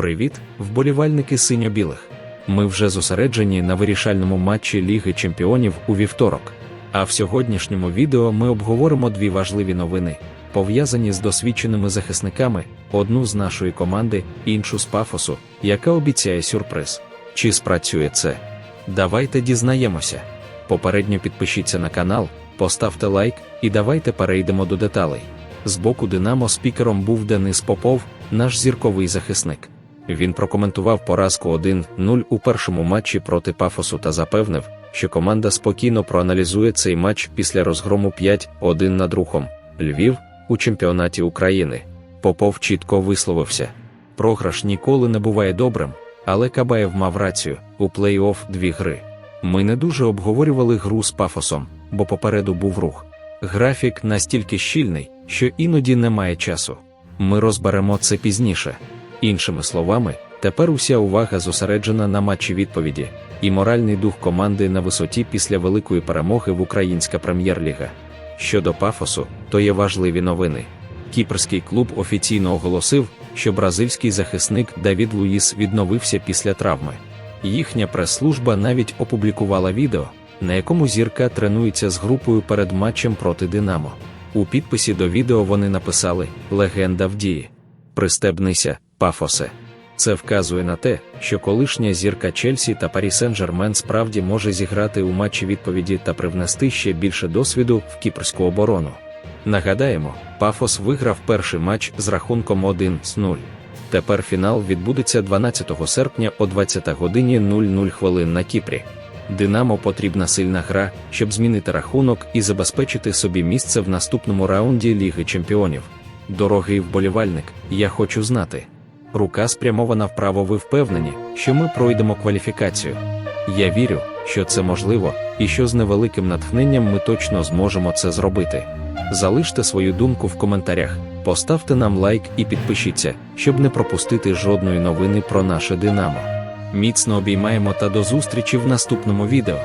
Привіт, вболівальники синьо-білих. Ми вже зосереджені на вирішальному матчі Ліги Чемпіонів у вівторок. А в сьогоднішньому відео ми обговоримо дві важливі новини, пов'язані з досвідченими захисниками, одну з нашої команди, іншу з пафосу, яка обіцяє сюрприз. Чи спрацює це? Давайте дізнаємося. Попередньо підпишіться на канал, поставте лайк і давайте перейдемо до деталей. З боку Динамо спікером був Денис Попов, наш зірковий захисник. Він прокоментував поразку 1-0 у першому матчі проти Пафосу та запевнив, що команда спокійно проаналізує цей матч після розгрому 5-1 над рухом Львів у чемпіонаті України. Попов чітко висловився: програш ніколи не буває добрим, але Кабаєв мав рацію у плей-офф дві гри. Ми не дуже обговорювали гру з пафосом, бо попереду був рух. Графік настільки щільний, що іноді немає часу. Ми розберемо це пізніше. Іншими словами, тепер уся увага зосереджена на матчі відповіді, і моральний дух команди на висоті після великої перемоги в Українська прем'єр-ліга. Щодо пафосу, то є важливі новини. Кіпрський клуб офіційно оголосив, що бразильський захисник Давід Луїс відновився після травми. Їхня прес-служба навіть опублікувала відео, на якому зірка тренується з групою перед матчем проти Динамо. У підписі до відео вони написали Легенда в дії. Пристебнися, пафосе. Це вказує на те, що колишня зірка Чельсі та Парі Сен-Жермен справді може зіграти у матчі відповіді та привнести ще більше досвіду в кіпрську оборону. Нагадаємо, Пафос виграв перший матч з рахунком 1-0. Тепер фінал відбудеться 12 серпня о 20 годині 00 хвилин на Кіпрі. Динамо потрібна сильна гра, щоб змінити рахунок і забезпечити собі місце в наступному раунді Ліги Чемпіонів. Дорогий вболівальник, я хочу знати. Рука спрямована вправо, ви впевнені, що ми пройдемо кваліфікацію. Я вірю, що це можливо, і що з невеликим натхненням ми точно зможемо це зробити. Залиште свою думку в коментарях, поставте нам лайк і підпишіться, щоб не пропустити жодної новини про наше Динамо. Міцно обіймаємо та до зустрічі в наступному відео.